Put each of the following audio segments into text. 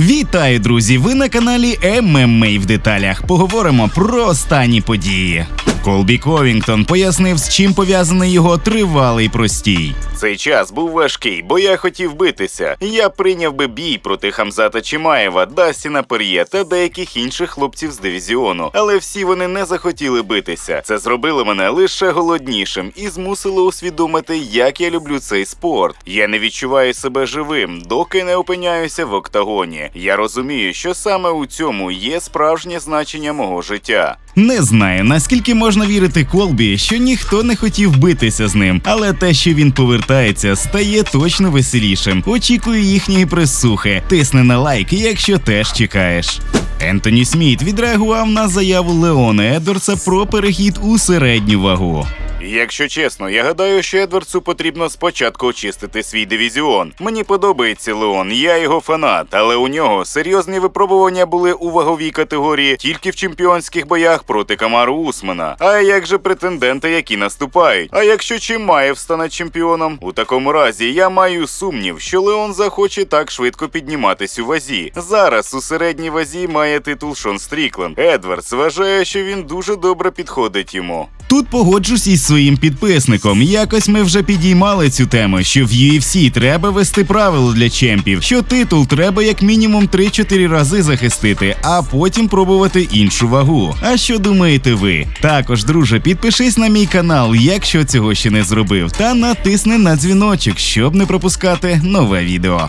Вітаю, друзі! Ви на каналі ММА в деталях. Поговоримо про останні події. Колбі Ковінгтон пояснив, з чим пов'язаний його тривалий простій. Цей час був важкий, бо я хотів битися. Я прийняв би бій проти Хамзата Чимаєва, Дастіна Пер'є та деяких інших хлопців з дивізіону. Але всі вони не захотіли битися. Це зробило мене лише голоднішим і змусило усвідомити, як я люблю цей спорт. Я не відчуваю себе живим, доки не опиняюся в октагоні. Я розумію, що саме у цьому є справжнє значення мого життя. Не знаю, наскільки можна вірити Колбі, що ніхто не хотів битися з ним, але те, що він повертається, стає точно веселішим. Очікую їхньої присухи. Тисни на лайк, якщо теж чекаєш. Ентоні Сміт відреагував на заяву Леона Едорса про перехід у середню вагу. Якщо чесно, я гадаю, що Едвардсу потрібно спочатку очистити свій дивізіон. Мені подобається Леон, я його фанат, але у нього серйозні випробування були у ваговій категорії тільки в чемпіонських боях проти Камару Усмана. А як же претенденти, які наступають? А якщо Чимаєв стане чемпіоном? У такому разі я маю сумнів, що Леон захоче так швидко підніматись у вазі. Зараз у середній вазі має титул Шон Стрікленд. Едвардс вважає, що він дуже добре підходить йому. Тут погоджусь із своїм підписником. Якось ми вже підіймали цю тему, що в UFC треба вести правило для чемпів, що титул треба як мінімум 3-4 рази захистити, а потім пробувати іншу вагу. А що думаєте ви? Також, друже, підпишись на мій канал, якщо цього ще не зробив, та натисни на дзвіночок, щоб не пропускати нове відео.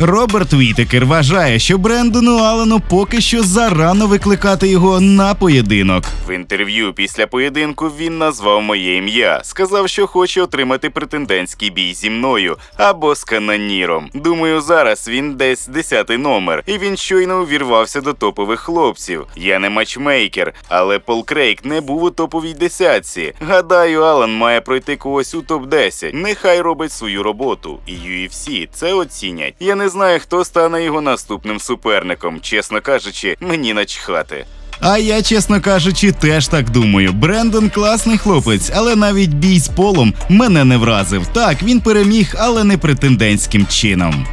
Роберт Вітекер вважає, що Брендону Аллену поки що зарано викликати його на поєдинок. В інтерв'ю після поєдинку він назвав моє ім'я, сказав, що хоче отримати претендентський бій зі мною або з каноніром. Думаю, зараз він десь десятий номер, і він щойно увірвався до топових хлопців. Я не матчмейкер, але Пол Крейг не був у топовій десятці. Гадаю, Алан має пройти когось у топ 10 Нехай робить свою роботу, і UFC це оцінять. Я не знаю, хто стане його наступним суперником. Чесно кажучи, мені начхати. А я, чесно кажучи, теж так думаю. Брендон класний хлопець, але навіть бій з полом мене не вразив. Так, він переміг, але не претендентським чином.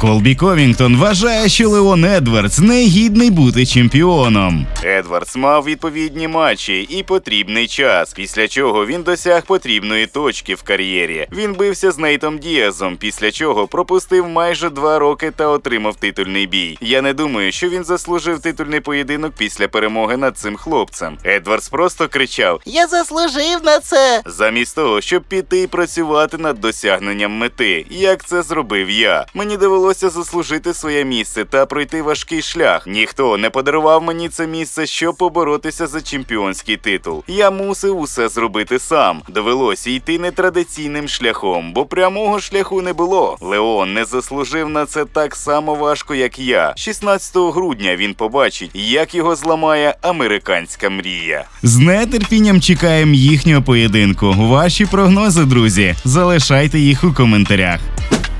Колбі Ковінгтон вважає, що Леон Едвардс не гідний бути чемпіоном. Едвардс мав відповідні матчі і потрібний час, після чого він досяг потрібної точки в кар'єрі. Він бився з Нейтом Діазом, після чого пропустив майже два роки та отримав титульний бій. Я не думаю, що він заслужив титульний поєдинок після перемоги над цим хлопцем. Едвардс просто кричав: Я заслужив на це. замість того, щоб піти і працювати над досягненням мети, як це зробив я. Мені довелося заслужити своє місце та пройти важкий шлях. Ніхто не подарував мені це місце, щоб поборотися за чемпіонський титул. Я мусив усе зробити сам. Довелося йти нетрадиційним шляхом, бо прямого шляху не було. Леон не заслужив на це так само важко, як я. 16 грудня він побачить, як його зламає американська мрія. З нетерпінням чекаємо їхнього поєдинку. Ваші прогнози, друзі, залишайте їх у коментарях.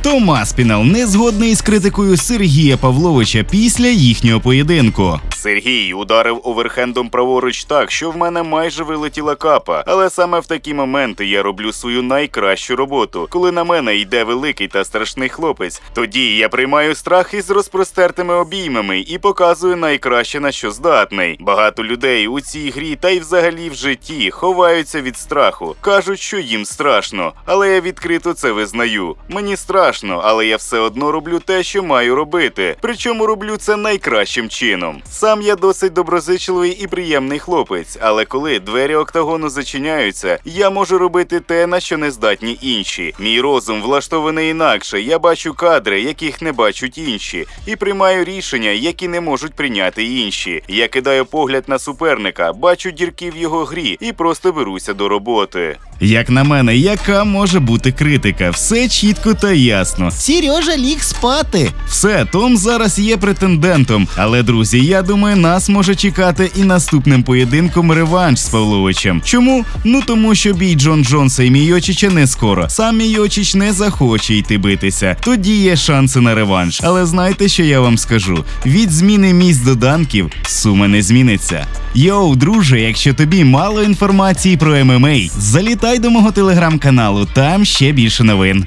Томас Пінал не згодний з критикою Сергія Павловича після їхнього поєдинку. Сергій ударив оверхендом праворуч так, що в мене майже вилетіла капа. Але саме в такі моменти я роблю свою найкращу роботу. Коли на мене йде великий та страшний хлопець, тоді я приймаю страх із розпростертими обіймами і показую найкраще на що здатний. Багато людей у цій грі та й взагалі в житті ховаються від страху, кажуть, що їм страшно, але я відкрито це визнаю. Мені страшно, але я все одно роблю те, що маю робити. Причому роблю це найкращим чином. Сам я досить доброзичливий і приємний хлопець, але коли двері октагону зачиняються, я можу робити те, на що не здатні інші. Мій розум влаштований інакше. Я бачу кадри, яких не бачать інші, і приймаю рішення, які не можуть прийняти інші. Я кидаю погляд на суперника, бачу дірки в його грі і просто беруся до роботи. Як на мене, яка може бути критика? Все чітко та ясно. Сережа ліг спати. Все, Том зараз є претендентом. Але друзі, я думаю, нас може чекати і наступним поєдинком реванш з Павловичем. Чому? Ну тому що бій Джон Джонса і Мійочича не скоро. Сам Мійочич не захоче йти битися. Тоді є шанси на реванш. Але знайте, що я вам скажу: від зміни місць до данків сума не зміниться. Йоу, друже, якщо тобі мало інформації про ММА, залітай до мого телеграм-каналу, там ще більше новин.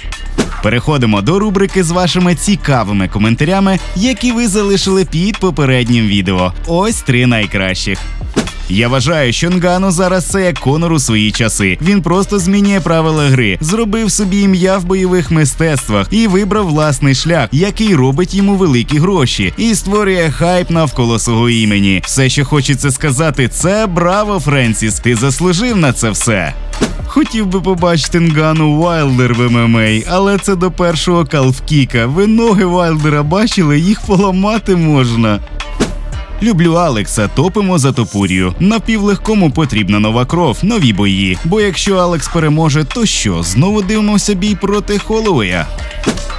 Переходимо до рубрики з вашими цікавими коментарями, які ви залишили під попереднім відео. Ось три найкращих. Я вважаю, що Нгану зараз це як Конор у свої часи. Він просто змінює правила гри, зробив собі ім'я в бойових мистецтвах і вибрав власний шлях, який робить йому великі гроші, і створює хайп навколо свого імені. Все, що хочеться сказати, це браво, Френсіс. Ти заслужив на це все. Хотів би побачити Нгану Вайлдер в ММА, але це до першого калфкіка. Ви ноги Вайлдера бачили, їх поламати можна. Люблю Алекса, топимо за топурію. На півлегкому потрібна нова кров, нові бої. Бо якщо Алекс переможе, то що? Знову дивимося бій проти Холлоуя?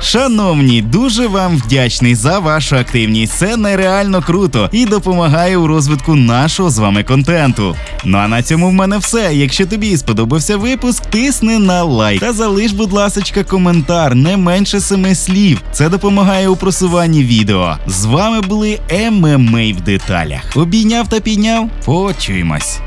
Шановні, дуже вам вдячний за вашу активність. Це нереально круто і допомагає у розвитку нашого з вами контенту. Ну а на цьому в мене все. Якщо тобі сподобався випуск, тисни на лайк та залиш, будь ласочка, коментар не менше семи слів. Це допомагає у просуванні відео. З вами були ММА деталях. Обійняв та підняв. Почуємось.